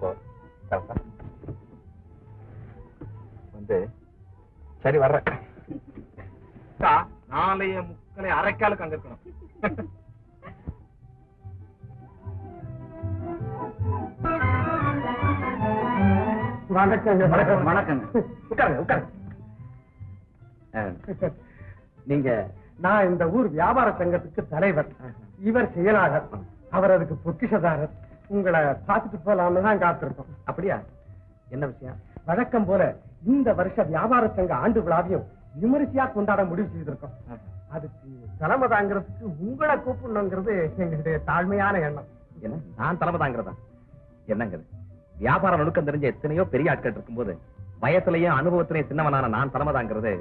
கரெக்டா வந்து. சரி வர்றேன். நாளைய முக்கலை அரைக்காலுக்கு அங்க இருக்கணும் வணக்கங்க. வணக்கம் வணக்கங்க. உட்காருங்க உட்காருங்க. நீங்க நான் இந்த ஊர் வியாபார சங்கத்துக்கு தலைவர். இவர் செயலாளர். அவர் அதுக்கு பொக்கிஷதாரர். உங்களை பார்த்துட்டு போலாம்னு தான் காத்திருக்கோம். அப்படியா? என்ன விஷயம்? வழக்கம் போல இந்த வருஷ வியாபார சங்க ஆண்டு விழாவையும் விமரிசையா கொண்டாட முடிவு செய்திருக்கோம். அதுக்கு தலைமை தாங்கிறதுக்கு உங்களை கூப்பிடணுங்கிறது எங்களுடைய தாழ்மையான எண்ணம். என்ன? நான் தலைமை தாங்கிறதா என்னங்க இது? வியாபார நுணுக்கம் தெரிஞ்ச எத்தனையோ பெரிய ஆட்கள் இருக்கும்போது வயசுலயும் அனுபவத்திலையும் சின்னவனான நான் தலைமை தாங்கிறது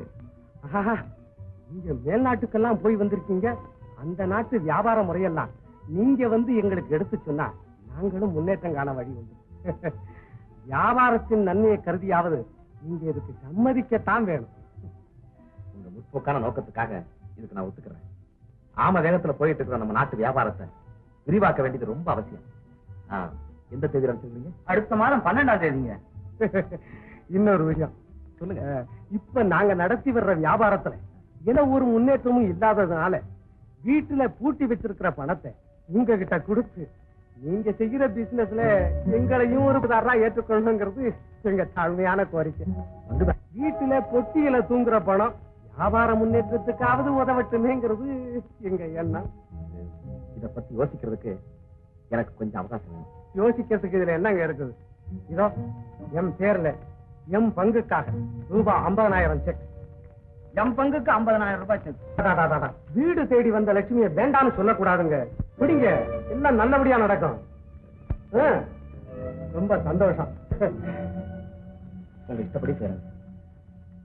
நீங்க மேல்நாட்டுக்கெல்லாம் போய் வந்திருக்கீங்க. அந்த நாட்டு வியாபார முறையெல்லாம் நீங்க வந்து எங்களுக்கு எடுத்து சொன்னா நாங்களும் முன்னேற்றம் காண வழி உண்டு. வியாபாரத்தின் நன்மையை கருதியாவது நீங்க இதுக்கு சம்மதிக்கத்தான் வேணும். உங்க முற்போக்கான நோக்கத்துக்காக இதுக்கு நான் ஒத்துக்கிறேன். ஆம வேகத்துல போயிட்டு இருக்கிற நம்ம நாட்டு வியாபாரத்தை விரிவாக்க வேண்டியது ரொம்ப அவசியம். எந்த தேதி சொல்றீங்க அடுத்த மாதம் பன்னெண்டாம் தேதிங்க. இன்னொரு விஷயம். சொல்லுங்க. இப்ப நாங்க நடத்தி வர்ற வியாபாரத்துல எந்த ஒரு முன்னேற்றமும் இல்லாததுனால வீட்டுல பூட்டி வச்சிருக்கிற பணத்தை உங்ககிட்ட கொடுத்து நீங்க செய்யற பிசினஸ்ல எங்களையும் ஒரு தாரா ஏற்றுக்கொள்ளணுங்கிறது எங்க தாழ்மையான கோரிக்கை. வீட்டுல பொட்டியில தூங்குற பணம் வியாபார முன்னேற்றத்துக்காவது உதவட்டுமேங்கிறது எங்க எண்ணம். இத பத்தி யோசிக்கிறதுக்கு எனக்கு கொஞ்சம் அவகாசம் யோசிக்கிறதுக்கு இதுல என்னங்க இருக்குது? இதோ எம் பேர்ல எம் பங்குக்காக ரூபாய் ஐம்பதனாயிரம் செக் என் பங்குக்கு ஐம்பதனாயிரம் ரூபாய். வீடு தேடி வந்த லட்சுமியை வேண்டாம்னு சொல்லக்கூடாதுங்க. பிடிங்க எல்லாம் நல்லபடியா நடக்கும். ரொம்ப சந்தோஷம். இஷ்டப்படி செய்யறேன்.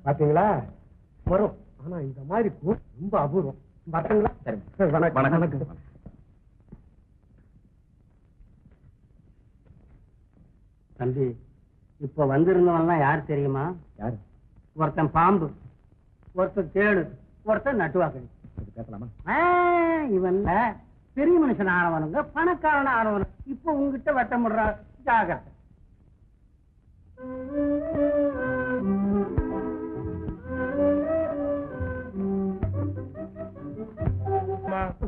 பாத்தீங்களா? வரும். ஆனா இந்த மாதிரி ரொம்ப அபூர்வம். வரட்டுங்களா? சரி. வணக்கம். வணக்கம். தம்பி இப்ப வந்திருந்தவன்லாம் யார் தெரியுமா? யாரு? ஒருத்தன் பாம்பு. ஒருத்தன் தேடு ஒருத்தன் நட்டுவாக்கணி இது பேசலாமா? இவன் பெரிய மனுஷன் ஆனவனுங்க பணக்காரன் ஆனவனு. இப்ப உங்ககிட்ட வட்டமுடுறா ஜாகிரதை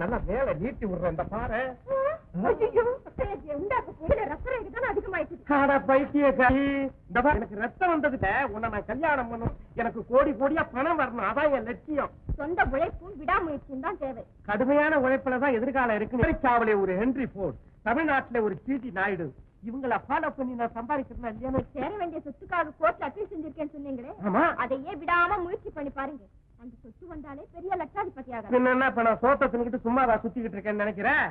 நல்லா மேல நீட்டி விடுறேன் இந்த பாரு பாரு, எனக்கு ரத்தம் வந்ததுல உன்னை நான் கல்யாணம் பண்ணணும் எனக்கு கோடி கோடியா பணம் வரணும். அதான் என் லட்சியம். சொந்த உழைப்பும் விடாமுயற்சியும் தான் தேவை. கடுமையான உழைப்புல தான் எதிர்காலம் இருக்கு அமெரிக்காவிலே ஒரு ஹென்றி போர்ட் தமிழ்நாட்டுல ஒரு டிடி நாயுடு. இவங்கள ஃபாலோ பண்ணி நான் சம்பாதிக்கிறேன் இல்லையா? சேர வேண்டிய சொத்துக்காக கோர்ட்ல அப்பீல் செஞ்சிருக்கேன்னு சொன்னீங்களே. ஆமா. அதையே விடாம முயற்சி பண்ணி பாருங்க. அந்த சொத்து வந்தாலே பெரிய லட்சாதிபதியாக என்ன இப்ப நான் சோத்த தின்னுக்கிட்டு சும்மாவா சுத்திக்கிட்டு இருக்கேன்னு நினைக்கிறேன்.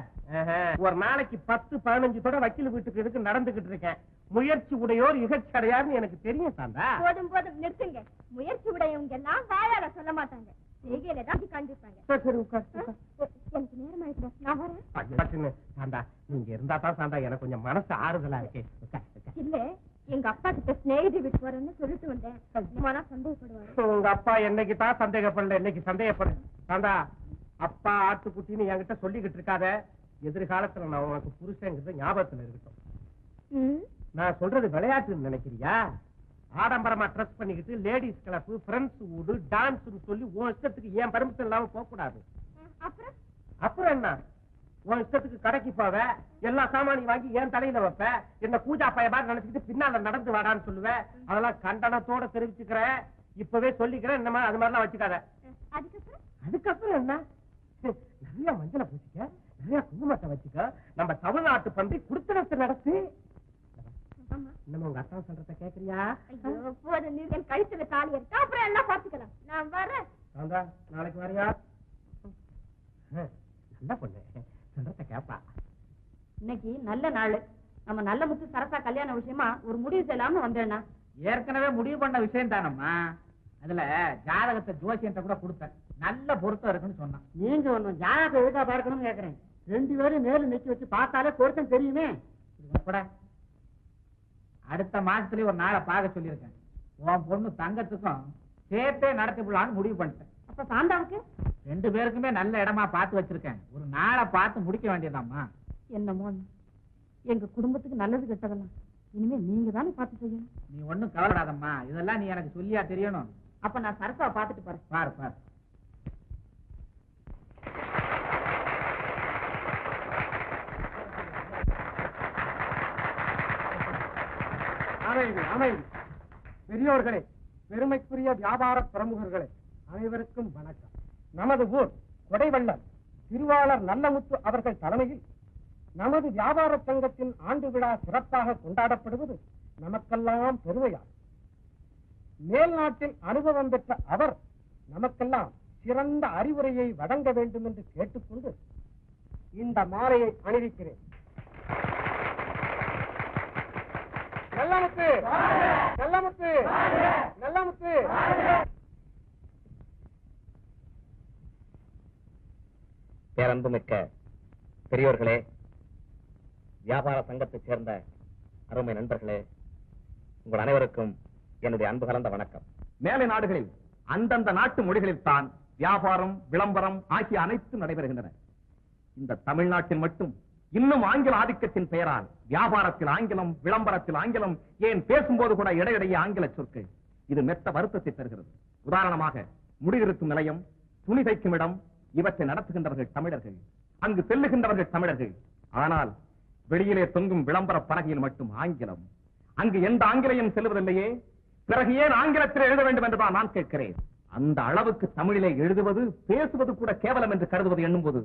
ஒரு நாளைக்கு பத்து பதினஞ்சு தடவை வக்கீல் வீட்டுக்கு நடந்துகிட்டு இருக்கேன்? முயற்சி உடையோர் இகழ்ச்சி அடையார்னு எனக்கு தெரியும் சாந்தா. போதும் போதும் நிறுத்துங்க. முயற்சி உடையவங்க எல்லாம் வாயால சொல்ல மாட்டாங்க. செய்கையில தான் காண்பிப்பாங்க. சரி, உட்கார். எனக்கு நேரம் ஆயிடுச்சு நான் வரேன். ஐயா, சின்ன, சாந்தா நீங்க இருந்தா தான் சாந்தா எனக்கு கொஞ்சம் மனசு ஆறுதலா இருக்கு. இல்ல எங்க அப்பா கிட்ட ஸ்நேகிதி விட்டு போறேன்னு சொல்லிட்டு வந்தேன். சந்தேகப்படுவாரு. உங்க அப்பா என்னைக்கு தான் சந்தேகப்படல இன்னைக்கு சந்தேகப்பட சாந்தா அப்பா ஆட்டுக்குட்டின்னு என்கிட்ட சொல்லிக்கிட்டு இருக்காத. எதிர்காலத்துல நான் உனக்கு புருஷங்கிறது ஞாபகத்துல இருக்கட்டும். நான் சொல்றது விளையாட்டுன்னு நினைக்கிறியா? ஆடம்பரமா ட்ரெஸ் பண்ணிக்கிட்டு லேடிஸ் கிளப் ஃப்ரெண்ட்ஸ் ஊடு டான்ஸ்னு சொல்லி உன் இஷ்டத்துக்கு ஏன் பர்மிஷன் இல்லாம போக கூடாது அப்புறம்? அப்புறம் என்ன? உன் இஷ்டத்துக்கு கடைக்கு போவ எல்லா சாமானையும் வாங்கி என் தலையில வைப்ப என்ன பூஜா பைய மாதிரி நினைச்சுக்கிட்டு பின்னால நடந்து வாடான்னு சொல்லுவேன் அதெல்லாம் கண்டனத்தோட தெரிவிச்சுக்கிறேன் இப்பவே சொல்லிக்கிறேன் இந்த மாதிரி அது மாதிரிலாம் வச்சுக்காத. அதுக்கப்புறம்? என்ன? நிறைய மஞ்சளை பூசிக்க நிறைய குங்குமத்தை வச்சுக்க நம்ம தமிழ்நாட்டு பண்டி குடுத்தனத்தை நடத்தி. இன்னமும் உங்க அத்தா சொல்றத கேக்குறியா? போதும் நீ என் கழுத்துல தாலி அப்புறம் எல்லாம் பாத்துக்கலாம் நான் வரேன். நாளைக்கு வரியா? நல்ல பொண்ணு. சொல்றத கேப்பா? இன்னைக்கு நல்ல நாள். நம்ம நல்ல முத்து சரசா கல்யாண விஷயமா ஒரு முடிவு செய்யலாம்னு வந்தேன்னா ஏற்கனவே முடிவு பண்ண விஷயம் தானம்மா? அதுல ஜாதகத்தை ஜோசியன்ட்ட கூட கொடுத்தேன். நல்ல பொருத்தம் இருக்குன்னு சொன்னான். நீங்க ஒண்ணும் ஜாதகம் எதுக்கா பார்க்கணும்னு கேக்குறேன். ரெண்டு பேரும் நேரில் நிக்க வச்சு பார்த்தாலே பொருத்தம் தெரியுமே. கூட. அடுத்த மாசத்துலயே ஒரு நாளை பார்க்க சொல்லியிருக்கேன். உன் பொண்ணு தங்கத்துக்கும் சேர்த்தே நடத்தி விடலான்னு முடிவு பண்ணிட்டேன். அப்ப சாந்தாவுக்கு? ரெண்டு பேருக்குமே நல்ல இடமா பார்த்து வச்சிருக்கேன். ஒரு நாளை பார்த்து முடிக்க வேண்டியதாம்மா என்னமோ எங்க குடும்பத்துக்கு நல்லது கெட்டதெல்லாம். இனிமே நீங்க தானே பார்த்து செய்யணும் நீ ஒண்ணும் கவலைப்படாதம்மா. இதெல்லாம் நீ எனக்கு சொல்லியா தெரியணும். அப்ப நான் சரசாவை பார்த்துட்டு போறேன். பாரு பாரு. அமைதி அமைதி. பெரியோர்களே பெருமைக்குரிய வியாபார பிரமுகர்களே அனைவருக்கும் வணக்கம். நமது ஊர் கொடைவள்ளல் திருவாளர் நல்லமுத்து அவர்கள் தலைமையில் நமது வியாபார சங்கத்தின் ஆண்டு விழா சிறப்பாக கொண்டாடப்படுவது நமக்கெல்லாம் பெருமையாகும். மேல்நாட்டில் அனுபவம் பெற்ற அவர் நமக்கெல்லாம் சிறந்த அறிவுரையை வழங்க வேண்டும் என்று கேட்டுக்கொண்டு இந்த மாலையை அணிவிக்கிறேன். நல்லமுத்து! நல்லமுத்து! நல்லமுத்து! பேரன்புமிக்க பெரியோர்களே வியாபார சங்கத்தைச் சேர்ந்த அருமை நண்பர்களே உங்கள் அனைவருக்கும் என்னுடைய அன்பு கலந்த வணக்கம். மேலை நாடுகளில் அந்தந்த நாட்டு மொழிகளில் தான் வியாபாரம் விளம்பரம் ஆகிய அனைத்தும் நடைபெறுகின்றன. இந்த தமிழ்நாட்டில் மட்டும் இன்னும் ஆங்கில ஆதிக்கத்தின் பெயரால் வியாபாரத்தில் ஆங்கிலம் விளம்பரத்தில் ஆங்கிலம் ஏன் பேசும்போது கூட இடையிடையே ஆங்கில சொற்கள். இது மெத்த வருத்தத்தை தருகிறது உதாரணமாக முடியிருக்கும் நிலையம் துணி தைக்கும் இடம் இவற்றை நடத்துகின்றவர்கள் தமிழர்கள். அங்கு செல்லுகின்றவர்கள் தமிழர்கள். ஆனால் வெளியிலே தொங்கும் விளம்பர பலகையில் மட்டும் ஆங்கிலம். அங்கு எந்த ஆங்கிலையும் செல்வதில்லையே பிறகு ஏன் ஆங்கிலத்தில் எழுத வேண்டும் என்றுதான் நான் கேட்கிறேன். அந்த அளவுக்கு தமிழிலே எழுதுவது பேசுவது கூட கேவலம் என்று கருதுவது எண்ணும்போது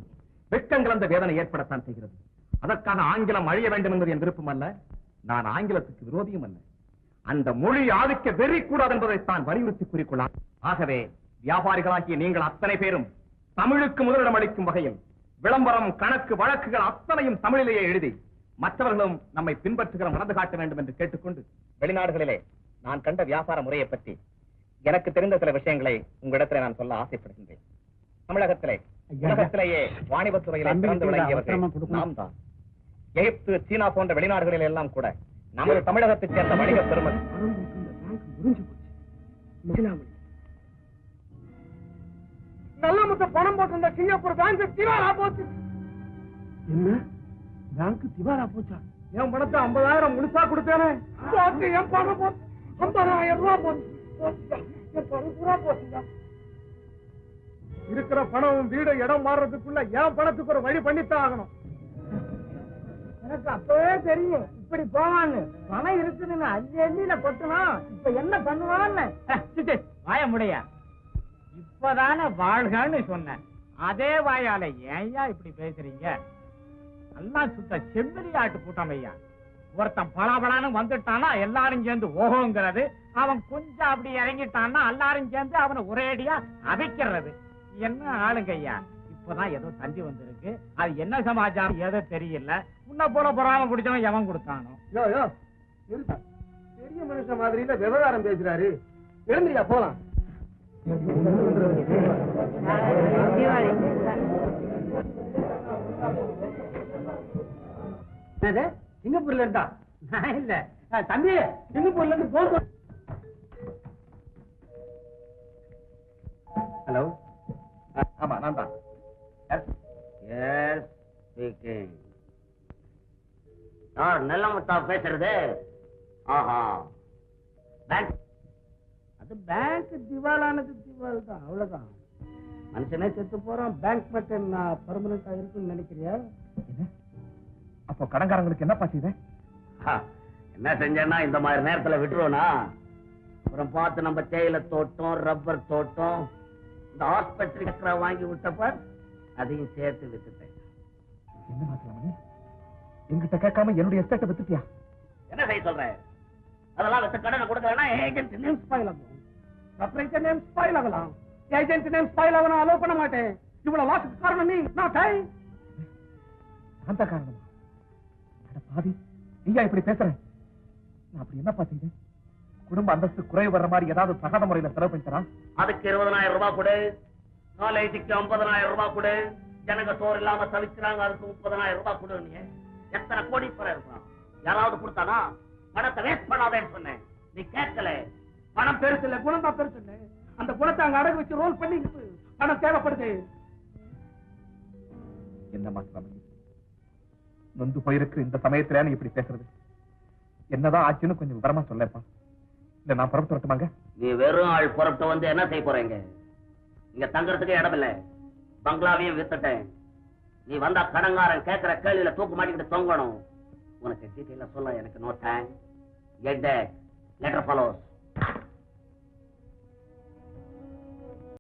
வெட்கம் கலந்த வேதனை ஏற்படத்தான் செய்கிறது. அதற்காக ஆங்கிலம் அழிய வேண்டும் என்பது என் விருப்பம் அல்ல. நான் ஆங்கிலத்துக்கு விரோதியும் அல்ல. அந்த மொழி ஆதிக்க வெறி கூடாது என்பதைத்தான் வலியுறுத்தி கூறிக்கொள்ளார் ஆகவே வியாபாரிகளாகிய நீங்கள் அத்தனை பேரும் தமிழுக்கு முதலிடம் அளிக்கும் வகையில் விளம்பரம் கணக்கு வழக்குகள் அத்தனையும் தமிழிலேயே எழுதி மற்றவர்களும் நம்மை பின்பற்றுகிற நடந்து காட்ட வேண்டும் என்று கேட்டுக்கொண்டு வெளிநாடுகளிலே நான் கண்ட வியாபார முறையை பற்றி எனக்கு தெரிந்த சில விஷயங்களை உங்களிடத்தில் நான் சொல்ல ஆசைப்படுகின்றேன். தமிழகத்திலே உலகத்திலேயே வாணிபத்துறையிலே சிறந்து விளங்கியவர்கள் நாம் தான் எகிப்து சீனா போன்ற வெளிநாடுகளில் எல்லாம் கூட நமது தமிழகத்தைச் சேர்ந்த வணிக பெருமதி. நல்ல முத்த பணம் போட்டிருந்த சிங்கப்பூர் பேங்க் திவாலா போச்சு. என்ன? பேங்க் திவாலா போச்சா? என் பணத்தை ஐம்பதாயிரம் முழுசா கொடுத்தேனே. போச்சு என் பணம் போச்சு ஐம்பதாயிரம் ரூபாய் போச்சு. போச்சுடா. என் பணம் பூரா போச்சுடா. இருக்கிற பணம் வீடு இடம் மாறுறதுக்குள்ள என் பணத்துக்கு ஒரு வழி பண்ணித்தான் ஆகணும். எனக்கு அப்பவே தெரியும். இப்படி போவான்னு. பணம் இருக்குதுன்னு அள்ளி அள்ளியில கொட்டணும் இப்ப என்ன பண்ணுவான்னு. வாய முடியா இப்பதானே வாழ்கன்னு சொன்னேன். அதே வாயால ஏன்யா இப்படி பேசுறீங்க? நல்லா சுத்த செம்மறி ஆட்டு கூட்டம் ஐயா ஒருத்தன் பலாபலான்னு வந்துட்டானா எல்லாரும் சேர்ந்து ஓகோங்கிறது அவன் கொஞ்சம் அப்படி இறங்கிட்டான்னா எல்லாரும் சேர்ந்து அவனை ஒரேடியா அவிக்கிறது. என்ன ஆளுங்க ஐயா? இப்பதான் ஏதோ தந்தி வந்திருக்கு. அது என்ன சமாச்சாரம்? ஏதோ தெரியல. உன்ன போல பொறாம பிடிச்சவன் எவன் கொடுத்தானோ? யோ யோ பெரிய மனுஷன் மாதிரில விவகாரம் பேசுறாரு. எழுந்திரியா போலாம். சிங்கப்பூர்ல இருந்தா? நான் இல்ல. தம்பி சிங்கப்பூர்ல இருந்து போன் ஹலோ ஆமா நான் தான். யார் நல்லமுத்தா பேசுறது. ஆஹா. பேங்க் அது பேங்க் திவாலானது திவால் தான் அவ்வளவுதான். மனுஷனே செத்து போறான் பேங்க் மட்டும் பர்மனண்டா இருக்குன்னு நினைக்கிறியா? அப்போ கடன்காரங்களுக்கு என்னப்பா செய்த? ஹா, என்ன செஞ்சேன்னா இந்த மாதிரி நேரத்துல விட்டுருவோனா அப்புறம் பார்த்து நம்ம தேயிலை தோட்டம் ரப்பர் தோட்டம் இந்த ஆஸ்பத்திரி சக்கரை வாங்கி விட்டப்ப அதையும் சேர்த்து வித்துட்டேன். என்ன மாத்தலாமணி என்கிட்ட கேட்காம என்னுடைய எஸ்டேட்டை வித்துட்டியா? என்ன செய்ய சொல்ற? அதெல்லாம் வித்த கடனை கொடுக்கலன்னா ஏஜென்ட் நேம் ஸ்பாயில் ஆகும் ப்ரொப்ரைட்டர் நேம் ஸ்பாயில் ஆகலாம். ஏஜென்ட் நேம் ஸ்பாயில் ஆக நான் அலோவ் பண்ண மாட்டேன். இவ்வளவு லாஸுக்கு காரணம் நீ நான் டை அந்த காரணமா? அட பாவி நீயா இப்படி பேசுற? நான் அப்படி என்னப்பா செய்தேன் குடும்ப அந்தஸ்து குறைவு வர்ற மாதிரி ஏதாவது தகாத முறையில செலவு பண்ணித்தரா அதுக்கு இருபதனாயிரம் ரூபாய் கொடு. காலேஜுக்கு ஐம்பதனாயிரம் ரூபாய் கொடு. ஜனங்க சோறு இல்லாம தவிக்கிறாங்க அதுக்கு முப்பதனாயிரம் ரூபாய் கொடு நீ. எத்தனை கோடீஸ்வரர் இருக்கான் யாராவது கொடுத்தானா? பணத்தை வேஸ்ட் பண்ணாதேன்னு சொன்னேன். நீ கேட்கல. பணம் பெருசு இல்ல குணம் தான் பெருசு இல்ல அந்த குணத்தை அங்க அடகு வச்சு ரோல் பண்ணி பணம் தேவைப்படுது. என்ன மாத்தலாமணி நொந்து போயிருக்கு. இந்த சமயத்துல நீ இப்படி பேசுறது. என்னதான் ஆச்சுன்னு கொஞ்சம் விவரமா சொல்லேப்பா. இல்ல நான் புறப்பட்டு வரட்டுமாங்க? நீ வெறும் ஆள் புறப்பட்டு வந்து என்ன செய்ய போறீங்க? இங்க தங்கறதுக்கு இடம் இல்ல. பங்களாவையும் வித்துட்டேன். நீ வந்தா கடங்காரன் கேட்கிற கேள்வியில தூக்கு மாட்டிக்கிட்டு தொங்கணும். உனக்கு டீட்டெயில சொல்ல எனக்கு no time get letter follows